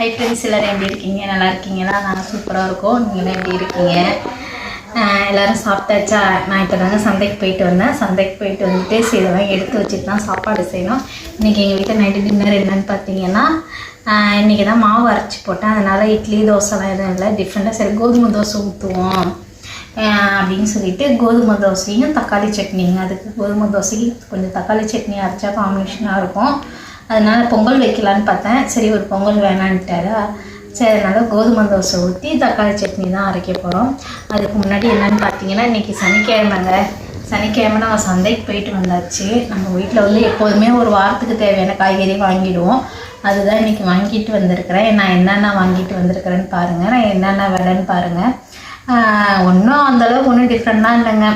Hi friends எல்லோரும் எப்படி இருக்கீங்க? நல்லா இருக்கீங்களா? நாங்கள் சூப்பராக இருக்கோம். நீங்களும் எப்படி இருக்கீங்க? எல்லோரும் சாப்பிட்டாச்சா? நான் இப்போ தாங்க சந்தைக்கு போயிட்டு வந்தேன். சந்தைக்கு போயிட்டு வந்துட்டு சரி இதெல்லாம் எடுத்து வச்சுட்டு தான் சாப்பாடு செய்யணும். இன்றைக்கி எங்கள் வீட்டில் நைட்டு டின்னர் என்னன்னு பார்த்தீங்கன்னா இன்றைக்கி தான் மாவு அரைச்சி போட்டேன். அதனால் இட்லி தோசைலாம் எதுவும் இல்லை. டிஃப்ரெண்ட்டாக சரி கோதுமை தோசை ஊற்றுவோம் அப்படின்னு சொல்லிட்டு கோதுமை தோசையும் தக்காளி சட்னிங்க. அதுக்கு கோதுமை தோசைக்கு கொஞ்சம் தக்காளி சட்னி அரைச்சா காம்பினேஷனாக இருக்கும். அதனால் பொங்கல் வைக்கலான்னு பார்த்தேன். சரி ஒரு பொங்கல் வேணான்ட்டாரா? சரி அதனால் கோதுமை தோசை ஊற்றி தக்காளி சட்னி தான் அரைக்க போகிறோம் அதுக்கு முன்னாடி என்னன்னு பார்த்தீங்கன்னா இன்றைக்கி சனிக்கிழமைங்க. சனிக்கிழமை நான் சந்தைக்கு போயிட்டு வந்தாச்சு. நம்ம வீட்டில் வந்து எப்போதுமே ஒரு வாரத்துக்கு தேவையான காய்கறி வாங்கிடுவோம். அதுதான் இன்றைக்கி வாங்கிட்டு வந்திருக்கிறேன். நான் என்னென்ன வாங்கிட்டு வந்திருக்கிறேன்னு பாருங்கள் நான் என்னென்ன விலைன்னு பாருங்கள் ஒன்றும் அந்தளவுக்கு ஒன்றும் டிஃப்ரெண்ட்டாக இல்லைங்க.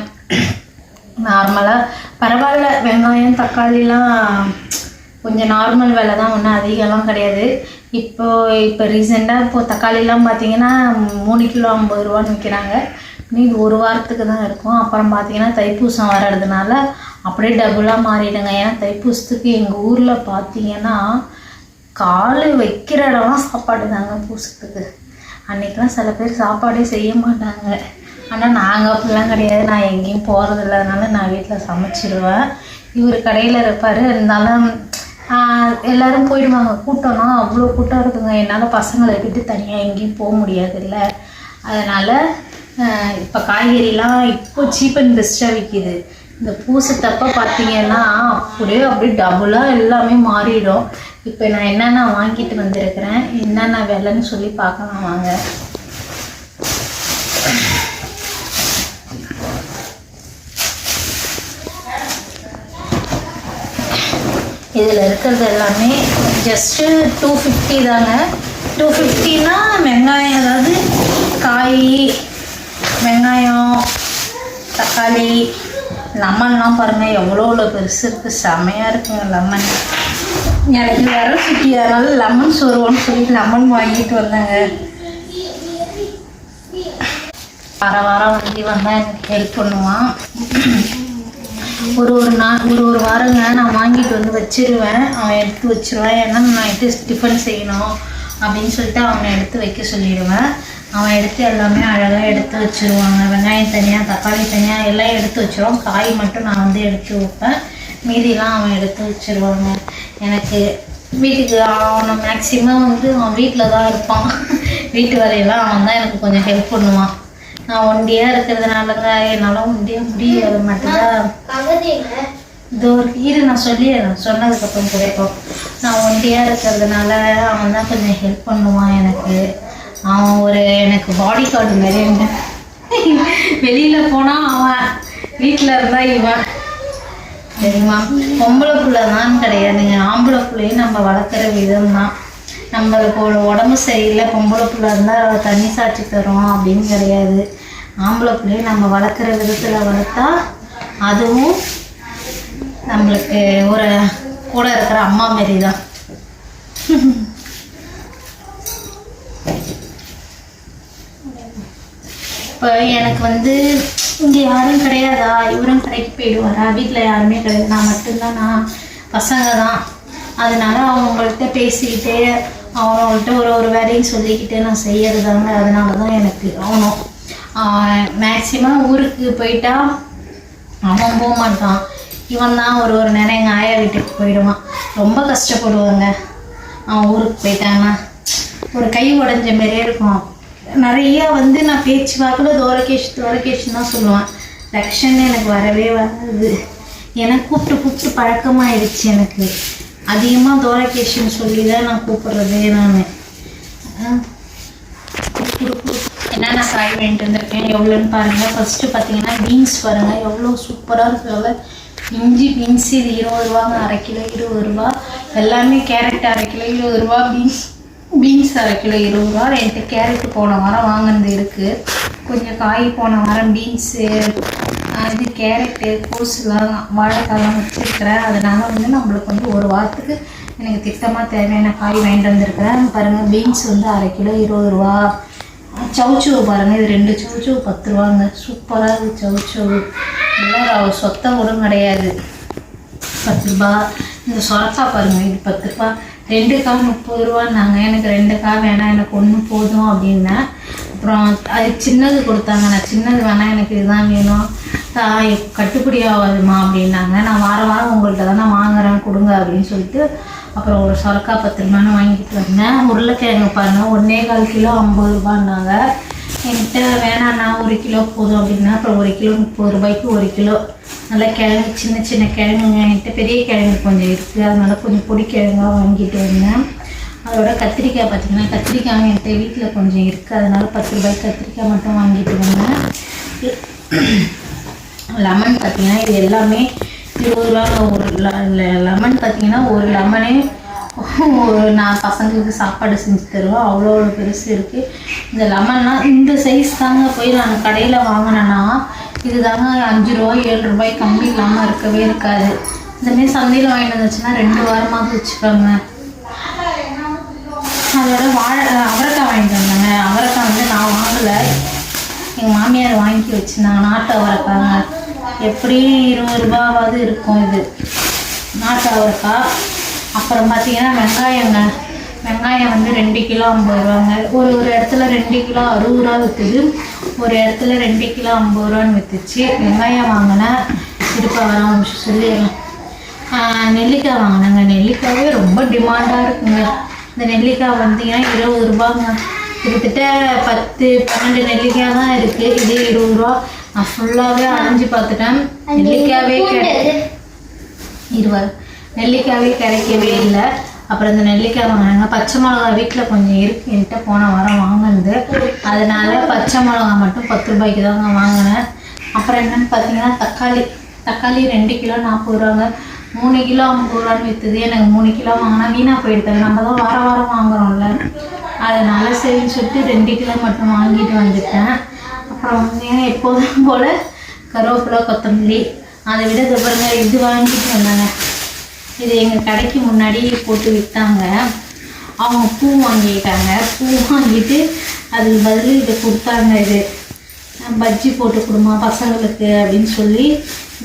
நார்மலாக பரவாயில்ல. வெங்காயம் தக்காளிலாம் கொஞ்சம் நார்மல் விலை தான் ஒன்றும் அதிகம்லாம் கிடையாது. இப்போ இப்போ ரீசெண்டாக இப்போ தக்காளிலாம் பார்த்தீங்கன்னா மூணு கிலோ ஐம்பது ரூபான்னு விற்கிறாங்க இன்னும் ஒரு வாரத்துக்கு தான் இருக்கும். அப்புறம் பார்த்தீங்கன்னா தைப்பூசம் வர்றதுனால அப்படியே டபுளாக மாறிடுங்க. ஏன்னா தைப்பூசத்துக்கு எங்கள் ஊரில் பார்த்தீங்கன்னா கால் வைக்கிற இடம்லாம் சாப்பாடு தாங்க பூசத்துக்கு. அன்றைக்கெலாம் சில பேர் சாப்பாடே செய்ய மாட்டாங்க. ஆனால் நாங்கள் அப்படிலாம் கிடையாது. நான் எங்கேயும் போகிறது இல்லாதனால நான் வீட்டில் சமைச்சிடுவேன் இவர் கடையில் இருப்பார். இருந்தாலும் எல்லாரும் போயிடுவாங்க. கூட்டம்னா அவ்வளோ கூட்டம் இருக்குங்க. என்னால் பசங்களை விட்டு தனியாக எங்கேயும் போக முடியாதுல்ல. அதனால் இப்போ காய்கறிலாம் இப்போ சீப் அண்ட் பெஸ்ட்டாக விற்கிது இந்த பூசத்தப்ப பார்த்தீங்கன்னா அப்படியே அப்படியே டபுளாக எல்லாமே மாறிடும். இப்போ நான் என்னென்ன வாங்கிட்டு வந்திருக்கிறேன் என்னென்ன விலைன்னு சொல்லி பார்க்கலாம் வாங்க. இதில் இருக்கிறது எல்லாமே ஜஸ்ட்டு டூ ஃபிஃப்டி தாங்க. டூ ஃபிஃப்டினா வெங்காயம் அதாவது காய் வெங்காயம் தக்காளி லெமன்லாம் பாருங்கள் எவ்வளோ எவ்வளோ பெருசு இருக்குது செமையாக இருக்குங்க லெமன். எனக்கு வர சுற்றி அதனால லெமன் சொருவோன்னு சொல்லி லெமன் வாங்கிட்டு வந்தேங்க. வார வாரம் வந்து வந்தால் எனக்கு ஹெல்ப் பண்ணுவான். ஒரு ஒரு நாள் ஒரு ஒரு வாரங்க நான் வாங்கிட்டு வந்து வச்சிருவேன். அவன் எடுத்து வச்சிருவேன். ஏன்னா நான் எடுத்து டிஃபன் செய்யணும் அப்படின்னு சொல்லிட்டு அவனை எடுத்து வைக்க சொல்லிடுவேன். அவன் எடுத்து எல்லாமே அழகாக எடுத்து வச்சிருவாங்க. வெங்காயம் தனியாக தக்காளி தனியாக எல்லாம் எடுத்து வச்சிருவான் காய் மட்டும் நான் வந்து எடுத்து வைப்பேன். மீதிலாம் அவன் எடுத்து வச்சிருவாங்க. எனக்கு வீட்டுக்கு அவனை மேக்ஸிமம் வந்து அவன் வீட்டில் தான் இருப்பான். வீட்டு வேலையெல்லாம் அவன் தான் எனக்கு கொஞ்சம் ஹெல்ப் பண்ணுவான். நான் ஒண்டியாக இருக்கிறதுனாலங்க என்னால் ஒண்டியாக முடியாது மட்டும்தான். இதோ. இரு நான் சொல்லிடுறேன். சொன்னதுக்கப்புறம் கிடைக்கும். நான் ஒண்டியாக இருக்கிறதுனால அவன் தான் கொஞ்சம் ஹெல்ப் பண்ணுவான் எனக்கு. அவன் ஒரு எனக்கு பாடி கார்டு மாதிரிங்க வெளியில் போனால் அவன் வீட்டில் இருந்தால் இவன். சரிம்மா. பொம்பளை புள்ள தான் கிடையாதுங்க. ஆம்பளை பிள்ளையும் நம்ம வளர்க்குற விதம் தான் நம்மளுக்கு ஒரு உடம்பு சரியில்லை பொம்பளை புள்ள இருந்தால் தண்ணி சாய்ச்சி தரும் அப்படின்னு கிடையாது. ஆம்பளை பிள்ளையும் நம்ம வளர்க்குற விதத்தில் வளர்த்தா அதுவும் நம்மளுக்கு ஒரு கூட இருக்கிற அம்மா மாரி தான் இப்போ எனக்கு வந்து இங்கே யாரும் கிடையாதா? இவரும் கடைக்கு போயிடுவாரா? வீட்டில் யாருமே கிடையாது. நான் மட்டும்தான் நான் பசங்க தான் அதனால அவங்கள்ட்ட பேசிக்கிட்டே அவன்கிட்ட ஒரு ஒரு வேலையும் சொல்லிக்கிட்டே நான் செய்யறதாங்க. அதனால தான் எனக்கு அவனும் மேக்சிமம் ஊருக்கு போயிட்டா அவன் போக மாட்டான். இவன் தான் ஒரு ஒரு நேரம் எங்கள் ஆயா வீட்டுக்கு போயிடுவான். ரொம்ப கஷ்டப்படுவாங்க. அவன் ஊருக்கு போயிட்டாங்கன்னா ஒரு கை உடஞ்ச மாதிரியே இருக்கும். நிறைய வந்து நான் பேச்சு பார்க்கல தோரகேஷ் தோரகேஷ்னு தான் சொல்லுவேன். ரக்ஷன் எனக்கு வரவே வராது. எனக்கு கூப்பிட்டு கூப்பிட்டு பழக்கமாயிடுச்சு எனக்கு. அதிகமாக தோரகேஷன் சொல்லி தான் நான் கூப்பிட்றது நான். என்னென்ன காய் வாங்கிட்டு வந்திருக்கேன் எவ்வளோன்னு பாருங்கள் ஃபஸ்ட்டு பார்த்தீங்கன்னா பீன்ஸ் பாருங்கள் எவ்வளோ சூப்பராக இருக்குல்ல இஞ்சி பீன்ஸ் இது இருபது ரூபாங்க அரை கிலோ இருபது ரூபா. எல்லாமே கேரட் அரை கிலோ இருபது ரூபா பீன்ஸ் பீன்ஸ் அரை கிலோ இருபது ரூபா. என்கிட்ட கேரட் போன வாரம் வாங்கினது இருக்குது கொஞ்சம் காய் போன வாரம் பீன்ஸு இது கேரட்டு கோஸுலாம் வாழைக்காய்லாம் வச்சுருக்கிறேன் அதனால் வந்து நம்மளுக்கு வந்து ஒரு வாரத்துக்கு எனக்கு திட்டமாக தேவையான காய் வாங்கிட்டு வந்திருக்கிறேன். பாருங்கள் பீன்ஸ் வந்து அரை கிலோ இருபது ரூபா. சவுச்சவு பாருங்கள் இது ரெண்டு சவுச்சவு பத்து ரூபாங்க. சூப்பராக இருக்குது சவுச்சவு நல்லா சொத்த கூட கிடையாது. பத்து ரூபா. இந்த சொரக்கா பாருங்கள் இது பத்து ரூபா. ரெண்டு காய் முப்பது ரூபான்னாங்க. எனக்கு ரெண்டு காய் வேணாம் எனக்கு ஒன்று போதும் அப்படின்னேன். அப்புறம் அது சின்னது கொடுத்தாங்க. நான் சின்னது வேணாம் எனக்கு இதுதான் வேணும். கட்டுப்படி ஆகாதுமா அப்படின்னாங்க. நான் வாரம் வாரம் உங்கள்கிட்ட தானே வாங்குறேன் கொடுங்க அப்படின்னு சொல்லிட்டு அப்புறம் ஒரு சொரக்கா பத்து ரூபான்னு வாங்கிட்டு வந்தேன். உருளைக்கிழங்கு பாருங்க ஒன்றே கால் கிலோ ஐம்பது ரூபான்னாங்க. என்கிட்ட வேணாண்ணா ஒரு கிலோ போதும் அப்படின்னா அப்புறம் ஒரு கிலோ முப்பது ரூபாய்க்கு ஒரு கிலோ. நல்லா கிழங்கு சின்ன சின்ன கிழங்குங்க. என்கிட்ட பெரிய கிழங்கு கொஞ்சம் இருக்குது அதனால கொஞ்சம் பொடி கிழங்காக வாங்கிட்டு வந்தேன். அதோட கத்திரிக்காய் பார்த்தீங்கன்னா கத்திரிக்காய் என்கிட்ட வீட்டில் கொஞ்சம் இருக்குது அதனால பத்து ரூபாய்க்கு கத்திரிக்காய் மட்டும் வாங்கிட்டு வந்தேன். லெமன் பார்த்தீங்கன்னா இது எல்லாமே இருபது ரூபா ஒரு லெமன் பார்த்தீங்கன்னா ஒரு லெமனே ஒரு நான் பசங்களுக்கு சாப்பாடு செஞ்சு தருவேன். அவ்வளோ அவ்வளோ பெருசு இருக்குது இந்த லெமன்லாம் இந்த சைஸ் தாங்க போய் நான் கடையில் வாங்கினேன்னா இது தாங்க அஞ்சு ரூபாய் ஏழு ரூபாய் கம்மி இல்லாமல் இருக்கவே இருக்காது. இந்தமாரி சந்தையில் வாங்கிட்டு வந்துச்சுன்னா ரெண்டு வாரமாக வச்சுக்கோங்க. அதோட வாழை அவரைக்காய் வாங்கிட்டு வந்தாங்க. அவரைக்காய் வந்து நான் வாங்கலை. எங்கள் மாமியார் வாங்கி வச்சுருந்தாங்க. நாட்டு அவரைக்காங்க எப்படியும் இருபது ரூபாவாவது இருக்கும் இது. நாட்டு அவரைக்காய் அப்புறம் பார்த்தீங்கன்னா வெங்காயங்க வெங்காயம் வந்து ரெண்டு கிலோ ஐம்பது ரூபாங்க. ஒரு ஒரு இடத்துல ரெண்டு கிலோ அறுபது ரூபா விற்றுது ஒரு இடத்துல ரெண்டு கிலோ ஐம்பது ரூபான்னு விற்றுச்சு வெங்காயம் வாங்கினேன் இருப்பா வர நிமிஷம் சொல்லிடலாம் நெல்லிக்காய் வாங்கினாங்க. நெல்லிக்காயே ரொம்ப டிமாண்டாக இருக்குங்க. இந்த நெல்லிக்காய் வந்தீங்கன்னா இருபது ரூபாங்க. கிட்டத்தட்ட பத்து பன்னெண்டு நெல்லிக்காய் தான் இருக்குது இதே இருபது ரூபா. நான் ஃபுல்லாகவே அலைஞ்சு பார்த்துட்டேன். நெல்லிக்காவே இருபது நெல்லிக்காவே கிடைக்கவே இல்லை. அப்புறம் இந்த நெல்லிக்காய் வாங்கினாங்க பச்சை மிளகா வீட்டில் கொஞ்சம் இருக்கு. என்கிட்ட போன வாரம் வாங்கினது. அதனால பச்சை மிளகா மட்டும் பத்து ரூபாய்க்கு தாங்க வாங்கினேன். அப்புறம் என்னன்னு பார்த்தீங்கன்னா தக்காளி. தக்காளி ரெண்டு கிலோ நாற்பது ரூபாங்க. மூணு கிலோ ஐம்பது ரூபான்னு விற்றுது எனக்கு மூணு கிலோ வாங்கினா வீணாக போயிடுது. நம்ம தான் வாரம் வாரம் வாங்குறோம்ல. அதனால சரின்னு சொல்லிட்டு ரெண்டு கிலோ மட்டும் வாங்கிட்டு வந்துட்டேன். அப்புறம் வந்து எப்போதும் போல் கருவேப்பிலை கொத்தமல்லி அதை விட இது பாருங்க இது வாங்கிட்டு வந்தாங்க. இது எங்கள் கடைக்கு முன்னாடி போட்டு விற்றாங்க அவங்க பூ வாங்கிட்டாங்க. பூ வாங்கிட்டு அதுக்கு பதில் இதை கொடுத்தாங்க இது. பஜ்ஜி போட்டு கொடுமா பசங்களுக்கு அப்படின்னு சொல்லி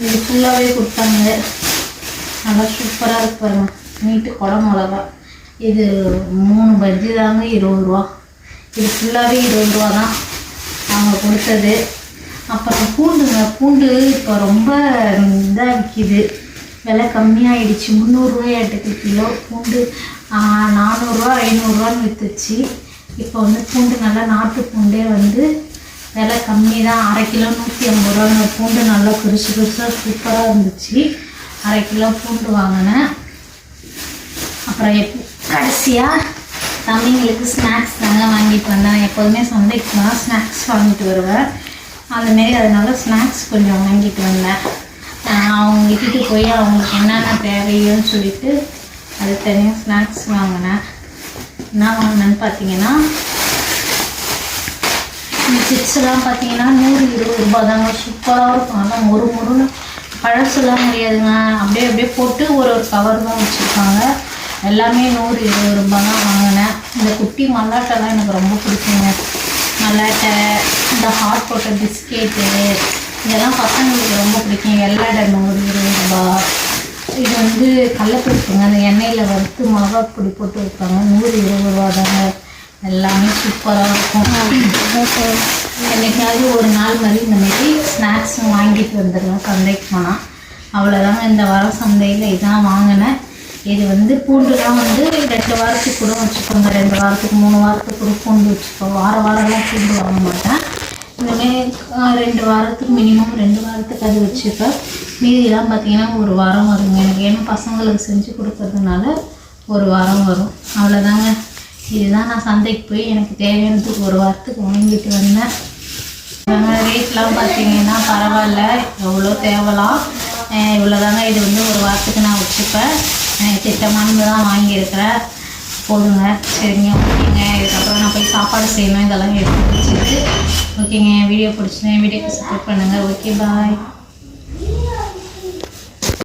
இது ஃபுல்லாகவே கொடுத்தாங்க. நல்லா சூப்பராக இருக்கு பாருங்க. நீட்டு குடம் மிளகா. இது மூணு பஜ்ஜி தாங்க இருபது ரூபா. இது ஃபுல்லாகவே இருபது ரூபா தான். அவங்க கொடுத்தது. அப்புறம் பூண்டுங்க பூண்டு இப்போ ரொம்ப இதாக விற்கிது விலை கம்மியாகிடுச்சு முந்நூறுரூவாயிட்டுக்கு கிலோ பூண்டு. நானூறுரூவா ஐநூறுரூவான்னு விற்றுச்சு இப்போ வந்து பூண்டு நல்லா நாட்டு பூண்டே வந்து விலை கம்மி தான் அரை கிலோ நூற்றி ஐம்பது ரூபா பூண்டு நல்லா பெருசு பெருசாக சூப்பராக இருந்துச்சு. அரை கிலோ பூண்டு வாங்கினேன். அப்புறம் எப் கடைசியாக தம்பிங்களுக்கு ஸ்நாக்ஸ் தாங்க வாங்கிட்டு வந்தேன் எப்போதுமே சந்தைக்கு தான் ஸ்நாக்ஸ் வாங்கிட்டு வருவேன் அதுமாரி அதனால ஸ்நாக்ஸ் கொஞ்சம் வாங்கிட்டு வந்தேன். ஆஹ் அவங்க விட்டுட்டு போய் அவங்களுக்கு என்னென்ன தேவையோன்னு சொல்லிட்டு அது தனியாக ஸ்நாக்ஸ் வாங்கினேன். என்ன வாங்கினேன்னு பார்த்தீங்கன்னா இந்த சிப்ஸ்லாம் பார்த்தீங்கன்னா நூறு இருபது ரூபாய் தாங்க சூப்பராக இருக்கும். ஆனால் மொறு மொறுன்னு பழசுலாம் முடியாதுங்க. அப்படியே அப்படியே போட்டு ஒரு ஒரு கவர் தான் வச்சுருப்பாங்க. எல்லாமே நூறு இருபது ரூபாய் தான் வாங்கினேன். இந்த குட்டி மல்லாட்டெல்லாம் எனக்கு ரொம்ப பிடிக்குங்க. மல்லாட்டை இந்த ஹாட் போட்ட பிஸ்கெட்டு இதெல்லாம் பசங்களுக்கு ரொம்ப பிடிக்கும் வெள்ளடை நூறு இருபது ரூபாய். இது வந்து கடலப்பருப்புங்க அந்த எண்ணெயில் வறுத்து மிளகா பொடி போட்டு வைப்பாங்க. நூறு இருபது ரூபா தாங்க. எல்லாமே சூப்பராக இருக்கும். என்னைக்காவது ஒரு நாள் மாதிரி இந்த மாதிரி ஸ்நாக்ஸும் வாங்கிட்டு வந்துடுவேன். சந்தைக்கு போனால் அவ்வளோதாங்க இந்த வாரம் சந்தையில் இதான் வாங்கினேன். இது வந்து பூண்டுலாம் வந்து ரெண்டு வாரத்துக்கு கூட வச்சுக்கோங்க. ரெண்டு வாரத்துக்கு மூணு வாரத்துக்கு கூட பூண்டு வச்சுக்கோ வார வாரம்லாம் பூண்டு வாங்க மாட்டேன். இனிமேல் ரெண்டு வாரத்துக்கு மினிமம் ரெண்டு வாரத்துக்கு அது வச்சுப்பேன். மீதியெல்லாம் பார்த்தீங்கன்னா ஒரு வாரம் வருங்க. எனக்கு ஏன்னா பசங்களுக்கு செஞ்சு கொடுக்கறதுனால ஒரு வாரம் வரும். அவ்வளோதாங்க. இதுதான் நான் சந்தைக்கு போய் எனக்கு தேவையானதுக்கு ஒரு வாரத்துக்கு வாங்கிட்டு வந்தேன். ரேட்லாம் பார்த்தீங்கன்னா பரவாயில்ல. எவ்வளோ தேவலாம். இவ்வளோதாங்க. இது வந்து ஒரு வாரத்துக்கு நான் வச்சுப்பேன். எனக்கு திட்டமானது தான் வாங்கியிருக்கிறேன் போதுங்க சரிங்க ஓகேங்க. இதுக்கப்புறம் நான் போய் சாப்பாடு செய்யணும். இதெல்லாம் எடுத்து வச்சுட்டு ஓகேங்க வீடியோ பிடிச்சிருந்தேன் வீடியோக்கு சப்போர்ட் பண்ணுங்கள் ஓகே பாய்